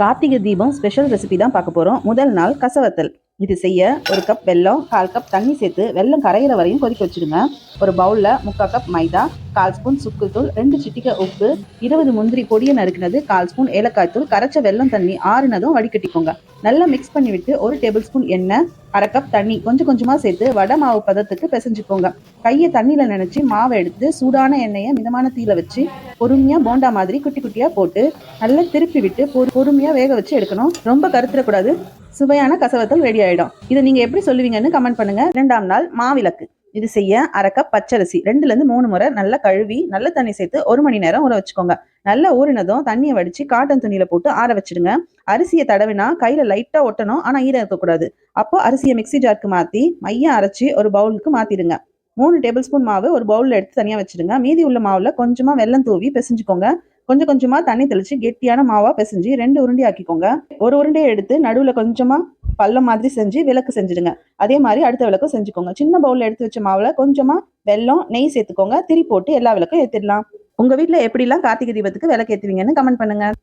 Karthigai Deepam special recipe தான் பார்க்க போகிறோம் முதல் நாள் கசவத்தல். இது செய்ய ஒரு கப் வெல்லம் கால் கப் தண்ணி சேர்த்து வெல்லம் கரையிற வரையும் கொதிக்க வச்சுடுங்க. ஒரு பவுலில் முக்கால் கப் மைதா கால் ஸ்பூன் சுக்குத்தூள் ரெண்டு சிட்டிகை உப்பு இருபது முந்திரி பொடியை நறுக்கினது கால் ஸ்பூன் ஏலக்காய் தூள் கரைச்ச வெல்லம் தண்ணி ஆறுனதும் வடிகட்டிக்கோங்க. நல்லா மிக்ஸ் பண்ணி விட்டு ஒரு டேபிள் ஸ்பூன் எண்ணெய் அரை கப் தண்ணி கொஞ்சம் கொஞ்சமாக சேர்த்து வடை மாவு பதத்துக்கு பிசைஞ்சுக்கோங்க. கையை தண்ணியில் நினச்சி மாவை எடுத்து சூடான எண்ணெயை மிதமான தீயில வச்சு பொறுமையாக போண்டா மாதிரி குட்டி குட்டியாக போட்டு நல்லா திருப்பி விட்டு பொறு பொறுமையாக வேக வச்சு எடுக்கணும். ரொம்ப கருத்துடக்கூடாது சுவையான கசவத்தல் ரெடி ஆயிடும். இதை நீங்க எப்படி சொல்லுவீங்கன்னு கமெண்ட் பண்ணுங்க. இரண்டாம் நாள் மாவிளக்கு. இது செய்ய அரை கப் பச்சரிசி. ரெண்டுல இருந்து மூணு முறை நல்லா கழுவி நல்ல தண்ணி சேர்த்து ஒரு மணி நேரம் ஊற வச்சுக்கோங்க. நல்லா ஊறினதும் தண்ணியை வடிச்சு காட்டன் துணியில போட்டு ஆற வச்சிடுங்க. அரிசியை தடவினா கையில லைட்டா ஒட்டணும். ஆனா ஈரம் இருக்கக்கூடாது அப்போ அரிசியை மிக்ஸி ஜாருக்கு மாத்தி மையம் அரைச்சி ஒரு பவுலுக்கு மாத்திடுங்க. மூணு டேபிள் ஸ்பூன் மாவு ஒரு பவுலில் எடுத்து தனியாக வச்சுடுங்க மீதி உள்ள மாவில் கொஞ்சமாக வெல்லம் தூவி பிசைஞ்சுக்கோங்க. கொஞ்சம் கொஞ்சமாக தண்ணி தெளித்து கெட்டியான மாவாக பிசைஞ்சு ரெண்டு உருண்டி ஆக்கிக்கோங்க. ஒரு உருண்டையை எடுத்து நடுவில் கொஞ்சமாக பள்ளம் மாதிரி செஞ்சு விளக்கு செஞ்சுடுங்க. அதே மாதிரி அடுத்த விளக்கும் செஞ்சுக்கோங்க. சின்ன பவுலில் எடுத்து வச்ச மாவில் கொஞ்சமாக வெல்லம் நெய் சேர்த்துக்கோங்க. திரி போட்டு எல்லா விளக்கும் ஏற்றிடலாம் உங்கள் வீட்டில் எப்படிலாம் கார்த்திகை தீபத்துக்கு விளக்கு ஏற்றுவீங்கன்னு கமெண்ட் பண்ணுங்கள்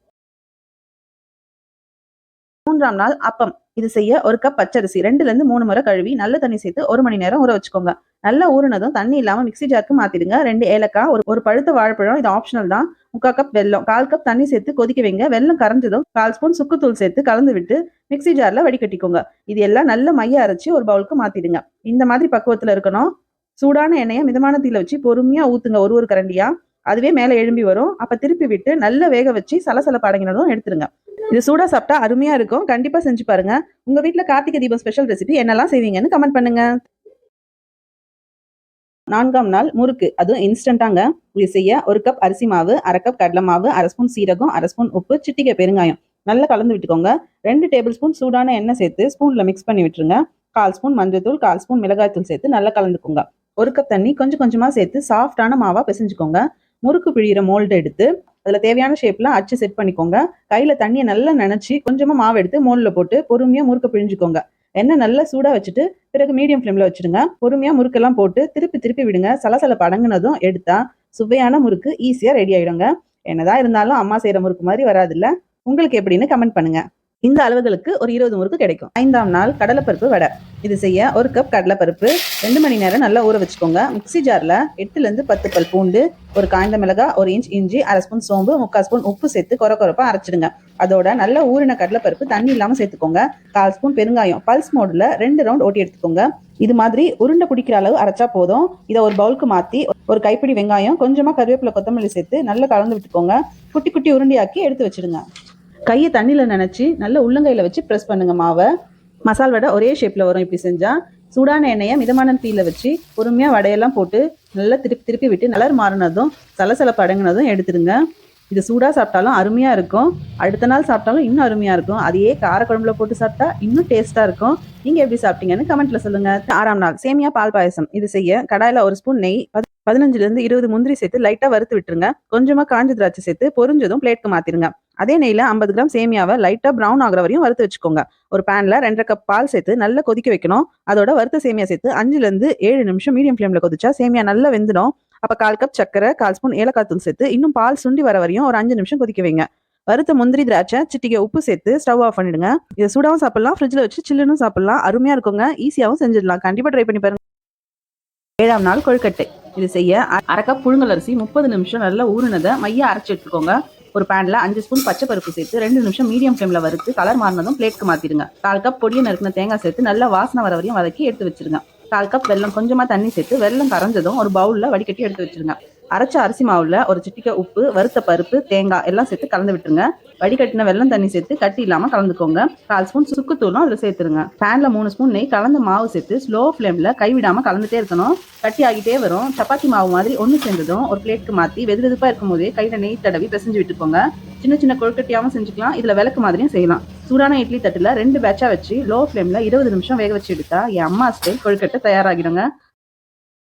மூன்றாம் நாள் அப்பம். இது செய்ய ஒரு கப் பச்சரிசி ரெண்டுல இருந்து மூணு முறை கழுவி நல்ல தண்ணி சேர்த்து ஒரு மணி நேரம் ஊற வச்சுக்கோங்க. நல்லா ஊறினதும் தண்ணி இல்லாம மிக்ஸி ஜாருக்கு மாத்திடுங்க. ரெண்டு ஏலக்காய் ஒரு ஒரு பழுத்த வாழைப்பழம் இது ஆப்ஷனல் தான். முக்கால் கப் வெல்லம் கால் கப் தண்ணி சேர்த்து கொதிக்க வைங்க. வெல்லம் கரைஞ்சதும் கால் ஸ்பூன் சுக்குத்தூள் சேர்த்து கலந்து விட்டு மிக்ஸி ஜார்ல வடிகட்டிக்கோங்க. இது எல்லாம் நல்ல மைய அரைச்சி ஒரு பவுலுக்கு மாத்திடுங்க. இந்த மாதிரி பக்குவத்துல இருக்கணும். சூடான எண்ணெயை மிதமான தீல வச்சு பொறுமையா ஊத்துங்க. ஒரு ஒரு கரண்டியா. அதுவே மேலே எழும்பி வரும். அப்ப திருப்பி விட்டு நல்ல வேக வச்சு சலசலப்பு அடங்கினதும் எடுத்துருங்க இது சூடாக சாப்பிட்டா அருமையாக இருக்கும். கண்டிப்பாக செஞ்சு பாருங்கள் உங்கள் வீட்டில் கார்த்திகை தீபம் ஸ்பெஷல் ரெசிபி என்னெல்லாம் செய்வீங்கன்னு கமெண்ட் பண்ணுங்கள் நான்காம் நாள் முறுக்கு. அதுவும் இன்ஸ்டண்ட்டாங்க இது செய்ய ஒரு கப் அரிசி மாவு அரை கப் கடலை மாவு அரை ஸ்பூன் சீரகம் அரை ஸ்பூன் உப்பு சிட்டிக்கை பெருங்காயம். நல்லா கலந்து விட்டுக்கோங்க. ரெண்டு டேபிள் ஸ்பூன் சூடான எண்ணெய் சேர்த்து ஸ்பூனில் மிக்ஸ் பண்ணி விட்டுருங்க. கால் ஸ்பூன் மஞ்சள்தூள் கால் ஸ்பூன் மிளகாய்த்தூள் சேர்த்து நல்லா கலந்துக்கோங்க. ஒரு கப் தண்ணி கொஞ்சம் கொஞ்சமாக சேர்த்து சாஃப்டான மாவாக பிசைஞ்சுக்கோங்க. முறுக்கு பிழியிற மோல்டு எடுத்து அதில் தேவையான ஷேப்லாம் அச்சு செட் பண்ணிக்கோங்க. கையில் தண்ணியை நல்லா நினச்சி கொஞ்சமாக மாவு எடுத்து மோனில் போட்டு பொறுமையாக முறுக்க பிழிஞ்சுக்கோங்க. எண்ணெய் நல்லா சூடாக வச்சுட்டு பிறகு மீடியம் ஃப்ளேமில் வச்சுடுங்க. பொறுமையாக முறுக்கெல்லாம் போட்டு திருப்பி திருப்பி விடுங்க. சலசலப்பு படங்குனதும் எடுத்தா சுவையான முறுக்கு ஈஸியாக ரெடி ஆகிடுங்க என்னதான் இருந்தாலும் அம்மா செய்கிற முறுக்கு மாதிரி வராதுல்ல? உங்களுக்கு எப்படின்னு கமெண்ட் பண்ணுங்கள் இந்த அளவுகளுக்கு ஒரு இருபது முறுக்கு கிடைக்கும். ஐந்தாம் நாள் கடலைப்பருப்பு வடை. இது செய்ய ஒரு கப் கடலைப்பருப்பு ரெண்டு மணி நேரம் நல்லா ஊற வச்சுக்கோங்க. மிக்ஸி ஜாரில் எட்டுலேருந்து பத்து பல் பூண்டு ஒரு காய்ந்த மிளகா ஒரு இன்ச் இஞ்சி அரை ஸ்பூன் சோம்பு முக்கால் ஸ்பூன் உப்பு சேர்த்து கொர கொரப்பா அரைச்சிடுங்க. அதோட நல்லா ஊறின கடலைப்பருப்பு தண்ணி இல்லாமல் சேர்த்துக்கோங்க. கால் ஸ்பூன் பெருங்காயம். பல்ஸ் மோடில் ரெண்டு ரவுண்ட் ஓட்டி எடுத்துக்கோங்க. இது மாதிரி உருண்டை பிடிக்கிற அளவு அரைச்சா போதும். இதை ஒரு பவுலுக்கு மாற்றி ஒரு கைப்பிடி வெங்காயம் கொஞ்சமாக கருவேப்பிலை கொத்தமல்லி சேர்த்து நல்லா கலந்து விட்டுக்கோங்க. குட்டி குட்டி உருண்டையாக்கி எடுத்து வச்சிடுங்க. கையை தண்ணியில் நினச்சி நல்ல உள்ளங்கையில் வச்சு ப்ரெஸ் பண்ணுங்க மாவை. மசால் வடை ஒரே ஷேப்பில் வரும் இப்படி செஞ்சால் சூடான எண்ணெயை மிதமான தீயில் வச்சு பொறுமையாக வடையெல்லாம் போட்டு நல்லா திருப்பி திருப்பி விட்டு நல்லா மாறினதும் சலசலப்பு அடங்கினதும் எடுத்துடுங்க. இது சூடாக சாப்பிட்டாலும் அருமையாக இருக்கும். அடுத்த நாள் சாப்பிட்டாலும் இன்னும் அருமையாக இருக்கும். அதையே காரக்குழம்புல போட்டு சாப்பிட்டா இன்னும் டேஸ்ட்டாக இருக்கும். நீங்கள் எப்படி சாப்பிட்டீங்கன்னு கமெண்ட்டில் சொல்லுங்கள் ஆறாம் நாள் சேமியா பால் பாயசம். இது செய்ய கடாயில் ஒரு ஸ்பூன் நெய் பதி- இருபது முந்திரி சேர்த்து லைட்டாக வறுத்து விட்டுருங்க. கொஞ்சமாக காஞ்ச திராட்சை சேர்த்து பொரிஞ்சதும் பிளேட்க்கு மாற்றிடுங்க அதே நெய்யில் ஐம்பது கிராம் சேமியாவை லைட்டாக பிரவுன் ஆகிற வரையும் வறுத்து வச்சுக்கோங்க. ஒரு பேனில் ரெண்டரை கப் பால் சேர்த்து நல்லா கொதிக்க வைக்கணும். அதோட வறுத்த சேமியா சேர்த்து அஞ்சுலேருந்து ஏழு நிமிஷம் மீடியம் ஃப்ளேமில் கொதிச்சா சேமியா நல்லா வெந்துடும். அப்போ கால் கப் சக்கரை கால் ஸ்பூன் ஏலக்காய் தூள் சேர்த்து இன்னும் பால் சுண்டி வர வரையும் ஒரு அஞ்சு நிமிஷம் கொதிக்க வைங்க. வறுத்த முந்திரி திராட்சை சிட்டிகை உப்பு சேர்த்து ஸ்டவ் ஆஃப் பண்ணிடுங்க. இதை சூடாகவும் சாப்பிடலாம் ஃப்ரிட்ஜில் வச்சு சில்லுன்னு சாப்பிடலாம். அருமையாக இருக்குங்க. ஈஸியாகவும் செஞ்சிடலாம். கண்டிப்பாக ட்ரை பண்ணி பாருங்க. ஏழாம் நாள் கொழுக்கட்டை. இது செய்ய அரைக்கப் புழுங்கல் அரிசி முப்பது நிமிஷம் நல்லா ஊறினதை மைய அரைச்சி எடுத்துக்கோங்க. ஒரு பேனில் அஞ்சு ஸ்பூன் பச்சை பருப்பு சேர்த்து ரெண்டு நிமிஷம் மீடியம் ஃப்ளேமில் வறுத்து கலர் மாறினதும் பிளேட்க்கு மாற்றிடுங்க கால் கப் பொடியை நறுக்கின தேங்காய் சேர்த்து நல்லா வாசனை வர வரையும் வதக்கி எடுத்து வச்சிருங்க. கால் கப் வெல்லம் கொஞ்சமா தண்ணி சேர்த்து வெள்ளம் கரைஞ்சதும் ஒரு பவுலில் வடிகட்டி எடுத்து வச்சிருங்க. அரைச்ச அரிசி மாவுல ஒரு சிட்டிக்க உப்பு வறுத்த பருப்பு தேங்காய் எல்லாம் சேர்த்து கலந்து விட்டுருங்க. வடிகட்டின வெல்லம் தண்ணி சேர்த்து கட்டி இல்லாம கலந்துக்கோங்க. கால் ஸ்பூன் சுக்குத்தூளும் அதுல சேர்த்துருங்க. பேன்ல மூணு ஸ்பூன் நெய் கலந்த மாவு சேர்த்து ஸ்லோ ஃப்ளேம்ல கைவிடாம கலந்துட்டே இருக்கணும். கட்டி ஆகிட்டே வரும். சப்பாத்தி மாவு மாதிரி ஒன்று சேர்ந்ததும் ஒரு பிளேட்க்கு மாத்தி வெது வெதுப்பா இருக்கும் போதே கையில நெய் தடவி பிசைஞ்சு விட்டுக்கோங்க. சின்ன சின்ன கொழுக்கட்டியாவும் செஞ்சுக்கலாம். இதுல விளக்கு மாதிரியும் செய்யலாம். சூடான இட்லி தட்டுல ரெண்டு பேட்சா வச்சு லோ ஃப்ளேம்ல இருபது நிமிஷம் வேக வச்சு எடுத்தா என் அம்மா ஸ்டைல் கொழுக்கட்டை தயாராகிடுங்க.